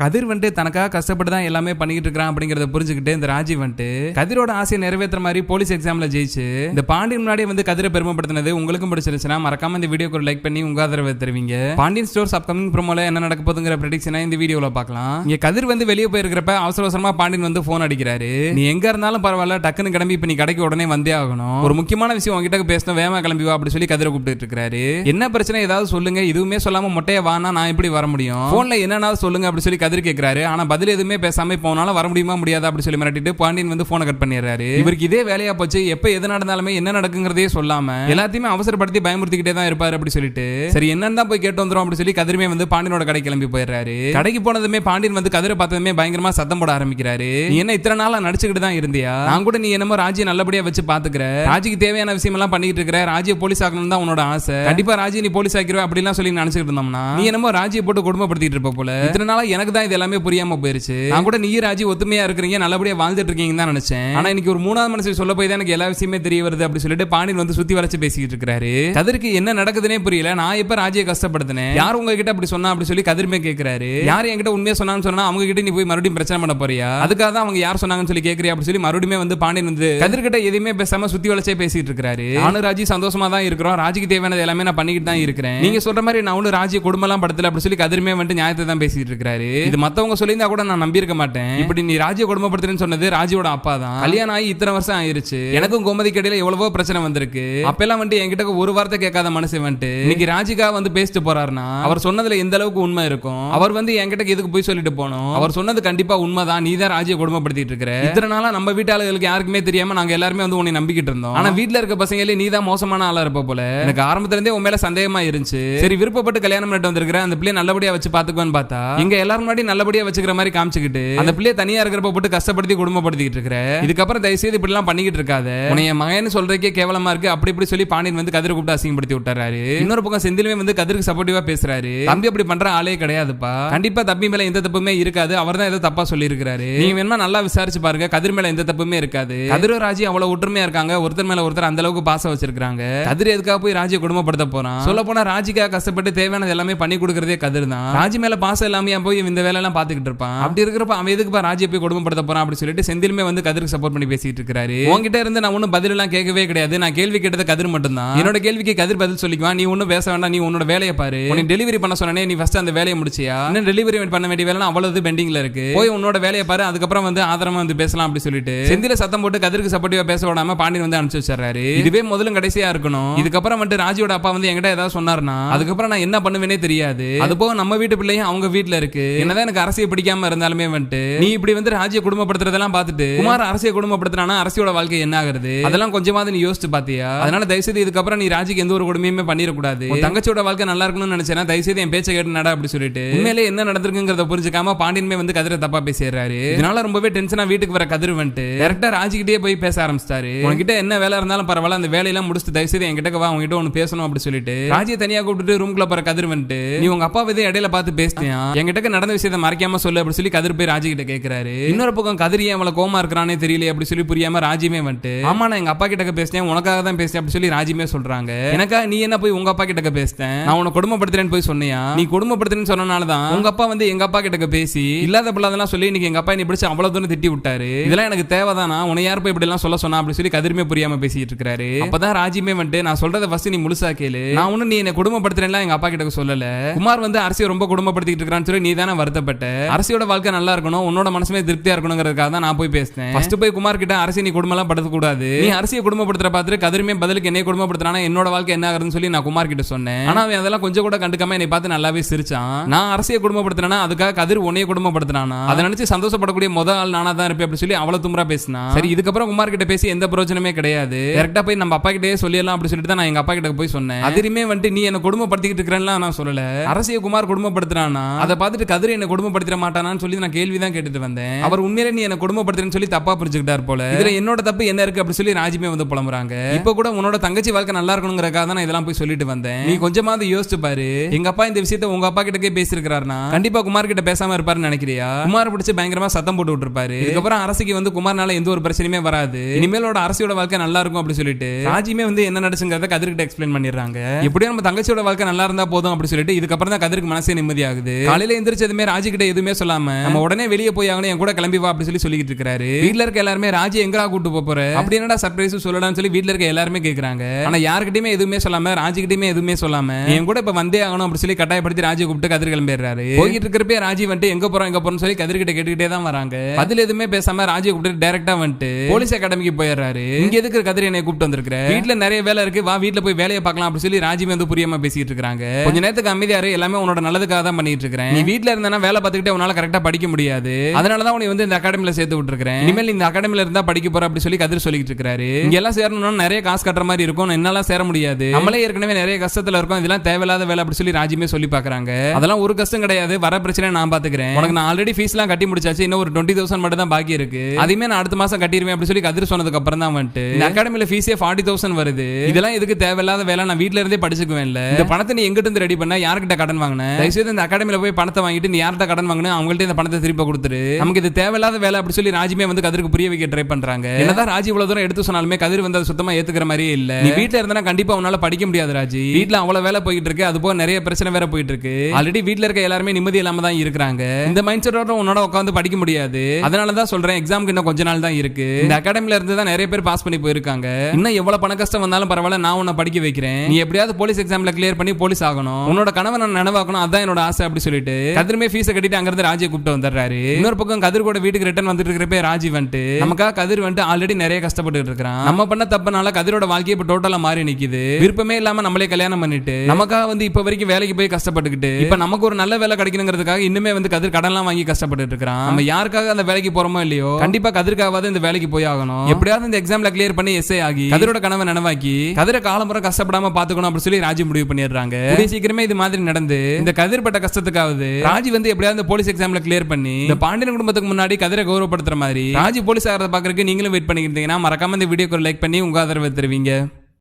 கதிர் வந்துட்டு தனக்காக கஷ்டப்பட்டு தான் எல்லாமே பண்ணிட்டு இருக்கான் அப்படிங்கறத புரிஞ்சுக்கிட்டு இந்த ராஜி வந்துட்டு கதிரோட ஆசையை நிறைவேற்ற மாதிரி போலீஸ் எக்ஸாம்ல ஜெயிச்சு இந்த பாண்டியன் முன்னாடி வந்து கதிரை பெருமைப்படுத்தினது உங்களுக்கும் பிடிச்சிருச்சுன்னா மறக்காம இந்த வீடியோக்கு லைக் பண்ணி உங்க ஆதரவை தருவீங்க. பாண்டியன் ஸ்டோர்ஸ் அப்கமிங் ப்ரோமோல என்ன நடக்க போதுங்கிற ப்ரெடிக்ஷனை இந்த வீடியோல பார்க்கலாம். இங்க கதிர் வந்து வெளியே போயிருக்கிறப்ப அவசர அவசரமா பாண்டியன் வந்து போன் அடிக்கிறாரு. நீ எங்க இருந்தாலும் பரவாயில்ல டக்குன்னு கிளம்பி இப்ப நீ கடைக்கு உடனே வந்தே ஆகணும். ஒரு முக்கியமான விஷயம் உங்ககிட்ட பேசணும் வேகமா கிளம்பி வா அப்படி சொல்லி கதிரை கூப்பிட்டு இருக்காரு. என்ன பிரச்சனை? ஏதாவது சொல்லுங்க. இதுவுமே சொல்லாம மொட்டையை வானா நான் எப்படி வர முடியும்? போன்ல என்னன்னா சொல்லுங்க அப்படி சொல்லி கதிர் கேட்கிறாரு ஆனா பதில் எதுவுமே பேசாம போனாலும் வர முடியுமா முடியாதா அப்படி சொல்லி மிரட்டிட்டு பாண்டியன் வந்து போனை கட் பண்ணிடுறாரு. இவருக்கு இதே வேலையா போச்சு. எப்ப எது நடந்தாலுமே என்ன நடக்குங்கிறதே சொல்லாம எல்லாத்தையுமே அவசரப்படுத்தி பயமுறுத்திக்கிட்டே தான் இருப்பாரு அப்படி சொல்லிட்டு. சரி என்னன்னு தான் போய் கேட்டு வந்துரும் அப்படி சொல்லி கதிரமே வந்து பாண்டியனோட கடை கிளம்பி போயிடுறாரு. கடைக்கு போனதுமே பாண்டியன் வந்து கதிரை பார்த்ததுமே பயங்கரமா சத்தம் போட ஆரம்பிக்கிறாரு. நீ என்ன இத்தனை நாளா நடிச்சுக்கிட்டு தான் இருந்தியா? நான் கூட நீ என்னமோ ராஜியை நல்லபடியா வச்சு பாத்துக்கிற. ராஜிக்கு தேவையான விஷயம் எல்லாம் பண்ணிட்டு இருக்கிற. ராஜியை போலீஸ் ஆகணும் தான் உன்னோட ஆசை. கண்டிப்பா ராஜி நீ போலீஸ் ஆக்கிருவ அப்படிலாம் சொல்லி நினைச்சுட்டு இருந்தோம்னா நீ என்னமோ ராஜியை போட்டு குடும்பப்படுத்திட்டு இருப்ப போல. இத்தனை நாளா எனக்கு தான் இது எல்லாமே புரியாம போயிருச்சு. நான் கூட நீ ராஜி ஒத்துமையா இருக்கிறீங்க நல்லபடியா வாழ்ந்துட்டு இருக்கீங்கன்னு தான் நினைச்சேன். ஆனா இன்னைக்கு ஒரு மூணாவது மனசு சொல்ல போய் தான் எனக்கு எல்லா விஷயமே தெரிய வருது அப்படி சொல்லிட்டு பாண்டியன் வந்து சுத்தி வளைச்சு பேசிக்கிட்டு இருக்காரு கதிருக்கு என்ன நடக்குதுன்னே புரியல. நான் எப்ப ராஜியை கஷ்டப்படுத்தினேன்? யார் உங்ககிட்ட அப்படி சொன்னா அப்படி சொல்லி கதிர்மே கேக்குறாரு. யார் என்கிட்ட உண்மையா சொன்னான்னு சொன்னா அவங்க கிட்ட நீ போய் மறுபடியும் பிரச்சனை பண்ண போறியா? அதுக்காக தான் அவங்க யார் சொன்னாங்கன்னு சொல்லி கேக்குறியா அப்படி சொல்லி மறுபடியும் வந்து பாண்டியன் வந்து கதிர்கிட்ட எதுவுமே பேசாம சுத்தி வளைச்சே பேசிட்டு இருக்காரு நானும் ராஜி சந்தோஷமா தான் இருக்கிறோம். ராஜிக்கு தேவையானது எல்லாமே நான் பண்ணிக்கிட்டு தான் இருக்கிறேன். நீங்க சொல்ற மாதிரி நான் ஒன்னும் ராஜி குடும்பம்லாம் படத்துல அப்படி சொல்லி கதிர்மே வந்து நியாயத்தை தான் பேசிட்டு இருக்காரு இது மத்தவங்க சொல்லியிருந்தா கூட நான் நம்பி இருக்க மாட்டேன். இப்படி நீ ராஜியை குடும்பப்படுத்துறேன்னு சொன்னது ராஜியோட அப்பா தான் கல்யாணம் ஆகி இத்தனை வருஷம் ஆயிருச்சு. எனக்கும் கோமதி கடையில எவ்வளவோ பிரச்சனை வந்திருக்கு. அப்பெல்லாம் வந்துட்டு என்கிட்ட ஒரு வார்த்தை கேட்காத மனுஷன் வந்துட்டு இன்னைக்கு ராஜிகா வந்து பேசிட்டு போறாருன்னா அவர் சொன்னதுல எந்த அளவுக்கு உண்மை இருக்கும்? அவர் வந்து என்கிட்ட எதுக்கு போய் சொல்லிட்டு போனோம். அவர் சொன்னது கண்டிப்பா உண்மைதான். நீ தான் ராஜியை குடும்பப்படுத்திட்டு இருக்கிற. இத்தனை நாளா நம்ம வீட்டு ஆளுகளுக்கு யாருக்குமே தெரியாம நாங்க எல்லாருமே வந்து உன்னை நம்பிக்கிட்டு இருந்தோம். ஆனா வீட்ல இருக்க பசங்களே நீ தான் மோசமான ஆளா இருப்ப போல. எனக்கு ஆரம்பத்துல இருந்தே உன் மேல சந்தேகமா இருந்துச்சு. சரி விருப்பப்பட்டு கல்யாணம் பண்ணிட்டு வந்திருக்கிற அந்த பிள்ளைய நல்லபடியா வச்சு பாத்துக்குவேன்னு பார்த்தா இங்க எல்லாரும் எல்லாத்தையும் நல்லபடியா வச்சுக்கிற மாதிரி காமிச்சுக்கிட்டு அந்த பிள்ளைய தனியா இருக்கிறப்ப போட்டு கஷ்டப்படுத்தி குடும்பப்படுத்திட்டு இருக்கிற. இதுக்கப்புறம் தயவு செய்து இப்படி எல்லாம் பண்ணிக்கிட்டு இருக்காது. உனைய மகன் சொல்றதுக்கே கேவலமா இருக்கு. அப்படி இப்படி சொல்லி பாண்டியன் வந்து கதிர கூப்பிட்டு அசிங்கப்படுத்தி விட்டுறாரு. இன்னொரு பக்கம் செந்திலுமே வந்து கதிருக்கு சப்போர்ட்டிவா பேசுறாரு. தம்பி அப்படி பண்ற ஆளே கிடையாதுப்பா. கண்டிப்பா தம்பி மேல எந்த தப்புமே இருக்காது. அவர் தான் ஏதோ தப்பா சொல்லி இருக்காரு நீங்க வேணுமா நல்லா விசாரிச்சு பாருங்க. கதிர் மேல எந்த தப்புமே இருக்காது. கதிர ராஜி அவ்வளவு ஒற்றுமையா இருக்காங்க. ஒருத்தர் மேல ஒருத்தர் அந்த அளவுக்கு பாசம் வச்சிருக்காங்க கதிர் எதுக்காக போய் ராஜியை குடும்பப்படுத்த போறான்? சொல்ல போனா ராஜிக்காக கஷ்டப்பட்டு தேவையானது எல்லாமே பண்ணி கொடுக்கறதே கதிர் தான் ராஜி மேல பாசம் இல்லாம போய் இந்த இந்த எல்லாம் பாத்துக்கிட்டு இருப்பான். அப்படி இருக்கிறப்ப அவன் எதுக்கு ராஜியை போய் குடும்பப்படுத்த போறான் அப்படி சொல்லிட்டு செந்திலுமே வந்து கதிருக்கு சப்போர்ட் பண்ணி பேசிட்டு இருக்காரு உங்ககிட்ட இருந்து நான் ஒன்னும் பதில் எல்லாம் கேட்கவே கிடையாது. நான் கேள்வி கேட்டது கதிர் மட்டும்தான். என்னோட கேள்விக்கு கதிர் பதில் சொல்லிக்குவான். நீ ஒன்னும் பேச வேண்டாம். நீ உன்னோட வேலையை பாரு. உன்னை டெலிவரி பண்ண சொன்னே நீ ஃபர்ஸ்ட் அந்த வேலையை முடிச்சியா? இன்னும் டெலிவரி பண்ண வேண்டிய வேலை அவ்வளவு பெண்டிங்ல இருக்கு. போய் உன்னோட வேலையை பாரு. அதுக்கப்புறம் வந்து ஆதரமா வந்து பேசலாம் அப்படி சொல்லிட்டு செந்தில சத்தம் போட்டு கதிருக்கு சப்போர்ட்டிவா பேச விடாம பாண்டியன் வந்து அனுப்பிச்சு வச்சிடறாரு. இதுவே முதலும் கடைசியா இருக்கணும். இதுக்கப்புறம் வந்து ராஜியோட அப்பா வந்து என்கிட்ட ஏதாவது சொன்னார்னா அதுக்கப்புறம் நான் என்ன பண்ணுவேனே தெரியாது. அது போக நம்ம வீட்டு பிள்ளையும் அவங்க வீட்டுல இருக்கு. என்னதான் எனக்கு அரசியல் பிடிக்காம இருந்தாலுமே வந்துட்டு நீ இப்படி வந்து ராஜியை குடும்பப்படுத்துறதெல்லாம் பார்த்துட்டு குமார் அரசியல் குடும்பப்படுத்தினா அரசியோட வாழ்க்கை என்ன ஆகுறது? அதெல்லாம் கொஞ்சமாவது நீ யோசிச்சு பாத்தியா? அதனால தயவுசெய்து இதுக்கப்புறம் நீ ராஜிக்கு எந்த ஒரு கொடுமையுமே பண்ணிடக்கூடாது. தங்கச்சியோட வாழ்க்கை நல்லா இருக்கணும்னு நினைச்சேன்னா தயவுசெய்து என் பேச்சை கேட்டு நட அப்படி சொல்லிட்டு உண்மையிலே என்ன நடந்திருக்குங்கிறத புரிஞ்சுக்காம பாண்டியன்மே வந்து கதிரை தப்பா பேசிடுறாரு. இதனால ரொம்பவே டென்ஷனா வீட்டுக்கு வர கதிர் வந்துட்டு டேரக்டா ராஜிக்கிட்டே போய் பேச ஆரம்பிச்சிட்டாரு. உன்கிட்ட என்ன வேலை இருந்தாலும் பரவாயில்ல அந்த வேலையெல்லாம் முடிச்சுட்டு தயவுசெய்து என்கிட்ட வா உங்ககிட்ட ஒன்று பேசணும் அப்படி சொல்லிட்டு ராஜியை தனியா கூப்பிட்டு ரூம்குள்ள போற கதிர் வந்துட்டு நீ உங்க அப்பா விதை இடையில பார்த்து பேசிட்டியா? என்கிட்ட நடந்த விஷயத்தை மறைக்காம சொல்லு அப்படி சொல்லி கதிர் போய் ராஜி கிட்ட கேட்கிறாரு இன்னொரு பக்கம் கதிர் ஏன் அவளை கோமா இருக்கிறானே தெரியல அப்படி சொல்லி புரியாம ராஜியுமே வந்துட்டு ஆமா நான் எங்க அப்பா கிட்ட பேசினேன் உனக்காக தான் பேசினேன் அப்படி சொல்லி ராஜியுமே சொல்றாங்க. எனக்கா நீ என்ன போய் உங்க அப்பா கிட்ட பேசிட்டேன் நான் உன்னை குடும்பப்படுத்துறேன்னு போய் சொன்னியா? நீ குடும்பப்படுத்துறேன்னு சொன்னனால தான் உங்க அப்பா வந்து எங்க அப்பா கிட்ட பேசி இல்லாத பிள்ளாதெல்லாம் சொல்லி இன்னைக்கு எங்க அப்பா நீ பிடிச்சு அவ்வளவு தூரம் திட்டி விட்டாரு. இதெல்லாம் எனக்கு தேவைதானா? உன்னை யார் போய் இப்படி எல்லாம் சொல்ல சொன்னா அப்படி சொல்லி கதிருமே புரியாம பேசிட்டு இருக்காரு. அப்பதான் ராஜியுமே வந்துட்டு நான் சொல்றத ஃபர்ஸ்ட் நீ முழுசா கேளு. நான் ஒன்னும் நீ என்ன குடும்பப்படுத்துறேன்லாம் எங்க அப்பா கிட்ட சொல்லல. குமார் வந்து அரசியை ரொம்ப குடும்பப்படுத்திட்டு இருக்கான்னு சொல்லி நீ தானே வருத்தப்பட்ட அரசியோட வாழ்க்கை நல்லா இருக்கணும் உன்னோட மனசுமே திருப்தியா இருக்கணுங்கிறதுக்காக தான் நான் போய் பேசினேன். ஃபர்ஸ்ட் போய் குமார் கிட்ட அரசி நீ குடும்பம் எல்லாம் படுத்த கூடாது. நீ அரசியை குடும்பப்படுத்துற பார்த்துட்டு கதிருமே பதிலுக்கு என்னைய குடும்பப்படுத்துறானா என்னோட வாழ்க்கை என்ன ஆகுதுன்னு சொல்லி நான் குமார் கிட்ட சொன்னேன். ஆனா அவன் அதெல்லாம் கொஞ்சம் கூட கண்டுக்காம என்னை பார்த்து நல்லாவே சிரிச்சான். நான் அரசியை குடும்பப்படுத்துறேன்னா அதுக்காக கதிர் உன்னைய குடும்பப்படுத்துறானா அதை நினைச்சு சந்தோஷப்படக்கூடிய முதல் ஆள் நானா தான் இருப்பேன் அப்படி சொல்லி அவ்வளவு தும்பரா பேசினா. சரி இதுக்கப்புறம் குமார் கிட்ட பேசி எந்த பிரயோஜனமே கிடையாது. டேரக்டா போய் நம்ம அப்பா கிட்டே சொல்லிடலாம் அப்படி சொல்லிட்டு தான் நான் எங்க அப்பா கிட்ட போய் சொன்னேன். அதிலுமே வந்துட்டு நீ என்ன குடும்பப்படுத்திக்கிட்டு இருக்கிறேன்னா நான் சொல்லல. அரசியை குமார் குடும்பப்படுத்துறானா? அதை பார்த்துட்டு கதிர் என்ன குடும்பப்படுத்திட மாட்டானான்னு சொல்லி நான் கேள்வி தான் கேட்டுட்டு வந்தேன். அவர் உண்மையிலே நீ என்ன குடும்பப்படுத்துறேன்னு சொல்லி தப்பா புரிஞ்சுக்கிட்டார் போல. இதுல என்னோட தப்பு என்ன இருக்கு அப்படி சொல்லி ராஜிமே வந்து புலம்புறாங்க. இப்ப கூட உன்னோட தங்கச்சி வாழ்க்கை நல்லா இருக்கணுங்கிறக்காக தான் நான் இதெல்லாம் போய் சொல்லிட்டு வந்தேன். நீ கொஞ்சமாவது யோசிச்சு பாரு. எங்க அப்பா இந்த விஷயத்த உங்க அப்பா கிட்டக்கே பேசியிருக்காருனா கண்டிப்பா குமார் கிட்ட பேசாம இருப்பாருன்னு நினைக்கிறியா? குமார் பிடிச்சு பயங்கரமா சத்தம் போட்டு விட்டுருப்பாரு. இதுக்கப்புறம் அரசுக்கு வந்து குமார்னால எந்த ஒரு பிரச்சனையுமே வராது. இனிமேலோட அரசியோட வாழ்க்கை நல்லா இருக்கும் அப்படி சொல்லிட்டு. ராஜிமே வந்து என்ன நடச்சுங்கிறத கதிர்கிட்ட எக்ஸ்பிளைன் பண்ணிடுறாங்க. எப்படியும் நம்ம தங்கச்சியோட வாழ்க்கை நல்லா இருந்தா போதும் அப்படி சொல்லிட்டு இதுக்கப்புறம் தான் கதிருக்கு மனசே நிம்மதியாகுது. காலையில எந்திரிச்சதுமே ராஜி கிட்ட எதுவுமே சொல்லாம நம்ம உடனே வெளியே போய் ஆகணும் என் கூட கிளம்பி வா அப்படி சொல்லி சொல்லிட்டு இருக்காரு வீட்ல இருக்க எல்லாருமே ராஜி எங்கடா கூட்டு போற? அப்படி என்னடா சர்ப்ரைஸ் சொல்லலாம்னு சொல்லி வீட்ல இருக்க எல்லாருமே கேக்குறாங்க. ஆனா யாருக்கிட்டயுமே எதுவுமே சொல்லாம ராஜி கிட்டயுமே எதுவுமே சொல்லாம என் கூட இப்ப வந்தே ஆகணும் அப்படி சொல்லி கட்டாயப்படுத்தி ராஜி கூப்பிட்டு கதிர் கிளம்பிடுறாரு. போயிட்டு இருக்கிறப்பே ராஜி வந்துட்டு எங்க போறோம் எங்க போறோம்னு சொல்லி கதிர்கிட்ட கேட்டுக்கிட்டே தான் வராங்க. அதுல எதுவுமே பேசாம ராஜி கூப்பிட்டு டைரக்டா வந்துட்டு போலீஸ் அகாடமிக்கு போயிடுறாரு. இங்க எதுக்கு கதிர் என்னை கூப்பிட்டு வந்திருக்கிற? வீட்ல நிறைய வேலை இருக்கு வா வீட்டுல போய் வேலையை பார்க்கலாம் அப்படி சொல்லி ராஜி வந்து புரியாம பேசிட்டு இருக்காங்க கொஞ்ச நேரத்துக்கு அமைதியாரு எல்லாமே உன்னோட நல்லதுக்காக தான் பண்ணிட்டு இருக்கிறேன். நீ வீட்டுல இருந்தா வேலை பார்த்துக்கிட்டே உன்னால கரெக்டா படிக்க முடியாது. அதனால தான் உன்னை வந்து இந்த அகாடமியில சேர்த்து விட்டுருக்கேன் இனிமேல் இந்த அகாடமில இருந்தா படிக்க போற அப்படி சொல்லி கதிர் சொல்லிட்டு இருக்காரு. இங்க எல்லாம் சேரணும்னா நிறைய காசு கட்டுற மாதிரி இருக்கும். என்னால சேர முடியாது. நம்மளே ஏற்கனவே நிறைய கஷ்டத்துல இருக்கும். இதெல்லாம் தேவையில்லாத வேலை அப்படி சொல்லி ராஜ்யமே சொல்லி பாக்குறாங்க அதெல்லாம் ஒரு கஷ்டம் கிடையாது. வர பிரச்சனை நான் பாத்துக்கிறேன் உனக்கு நான் ஆல்ரெடி ஃபீஸ் எல்லாம் கட்டி முடிச்சாச்சு. இன்னும் ஒரு டுவெண்ட்டி தௌசண்ட் மட்டும் தான் பாக்கி இருக்கு. அதையுமே நான் அடுத்த மாசம் கட்டிடுவேன் அப்படி சொல்லி கதிர் சொன்னதுக்கு அப்புறம் தான் வந்துட்டு. இந்த ஃபீஸே ஃபார்ட்டி தௌசண்ட் வருது. இதெல்லாம் எதுக்கு தேவையில்லாத வேலை? நான் வீட்ல இருந்தே படிச்சுக்குவேன் இல்ல இந்த பணத்தை நீ எங்கிட்ட இருந்து ரெடி பண்ண? யார்கிட்ட கடன் வாங்கின? தயவுசெய்து இந்த அகாடமியில போய் பணத்தை வாங்கிட்டு நீ யார்கிட்ட கடன் வாங்கின அவங்கள்ட்ட இந்த பணத்தை திருப்பி கொடுத்துரு. நமக்கு இது தேவையில்லாத வேலை அப்படி சொல்லி ராஜிமே வந்து கதிருக்கு புரிய வைக்க ட்ரை பண்றாங்க. என்னதான் ராஜி இவ்வளவு தூரம் எடுத்து சொன்னாலுமே கதிர் வந்து அதை சுத்தமா ஏத்துக்கிற மாதிரியே இல்ல. நீ வீட்டுல இருந்தா கண்டிப்பா உன்னால படிக்க முடியாது ராஜி. வீட்டுல அவ்வளவு வேலை போயிட்டு இருக்கு அது போக நிறைய பிரச்சனை வேற போயிட்டு இருக்கு. ஆல்ரெடி வீட்டுல இருக்க எல்லாருமே நிம்மதி இல்லாம தான் இருக்கிறாங்க. இந்த மைண்ட் செட்டோட உன்னோட உட்காந்து படிக்க முடியாது. அதனால தான் சொல்றேன் எக்ஸாமுக்கு இன்னும் கொஞ்ச நாள் தான் இருக்கு. இந்த அகாடமில இருந்து தான் நிறைய பேர் பாஸ் பண்ணி போயிருக்காங்க. இன்னும் எவ்வளவு பண கஷ்டம் வந்தாலும் பரவாயில்ல நான் உன்னை படிக்க வைக்கிறேன். நீ எப்படியாவது போலீஸ் எக்ஸாம்ல கிளியர் பண்ணி போலீஸ் ஆகணும். உன்னோட கனவை நான் நினைவாக்கணும் அதான் என்னோட ஆசை அப்படி சொல்லிட்டு. கதிரமே ஃபீஸை கட்டிட்டு அங்கிருந்து ராஜியை கூப்பிட்டு வந்துடுறாரு. இன்னொரு பக்கம் கதிர் கூட வீட்டுக்கு ரிட்டர்ன் வந்துட்டு இருக்கிறப்ப ராஜி வந்துட்டு நமக்காக கதிர் வந்துட்டு ஆல்ரெடி நிறைய கஷ்டப்பட்டு இருக்கிறான். நம்ம பண்ண தப்புனால கதிரோட வாழ்க்கை இப்ப டோட்டலா மாறி நிக்குது. விருப்பமே இல்லாம நம்மளே கல்யாணம் பண்ணிட்டு நமக்காக வந்து இப்ப வரைக்கும் வேலைக்கு போய் கஷ்டப்பட்டுக்கிட்டு இப்ப நமக்கு ஒரு நல்ல வேலை கிடைக்கணுங்கிறதுக்காக இன்னுமே வந்து கதிர் கடன்லாம் வாங்கி கஷ்டப்பட்டு இருக்கிறான். நம்ம யாருக்காக அந்த வேலைக்கு போறோமோ இல்லையோ கண்டிப்பா கதிர்க்காவது இந்த வேலைக்கு போய் ஆகணும். எப்படியாவது இந்த எக்ஸாம்ல கிளியர் பண்ணி எஸ்ஏ ஆகி கதிரோட கனவை நனவாக்கி கதிரை காலமுறை கஷ்டப்படாம பாத்துக்கணும் அப்படின்னு சொல்லி ராஜி முடிவு பண்ணிடுறாங்க. சீக்கிரமே இது மாதிரி நடந்து இந்த கதிர்பட்ட கஷ்டத்துக்காவது ராஜி வந்து எப்படியாவது போலீஸ் எக்ஸாம்ல கிளியர் பண்ணி இந்த பாண்டியன் குடும்பத்துக்கு முன்னாடி கதிரை கௌரவப்படுத்துற மாதிரி ராஜி போலீஸ் ஆகிறத பாக்குறதுக்கு நீங்களும் வெயிட் பண்ணிக்கிட்டீங்கன்னா மறக்காம இந்த வீடியோக்கு லைக் பண்ணி உங்க ஆதரவு தருவீங்க.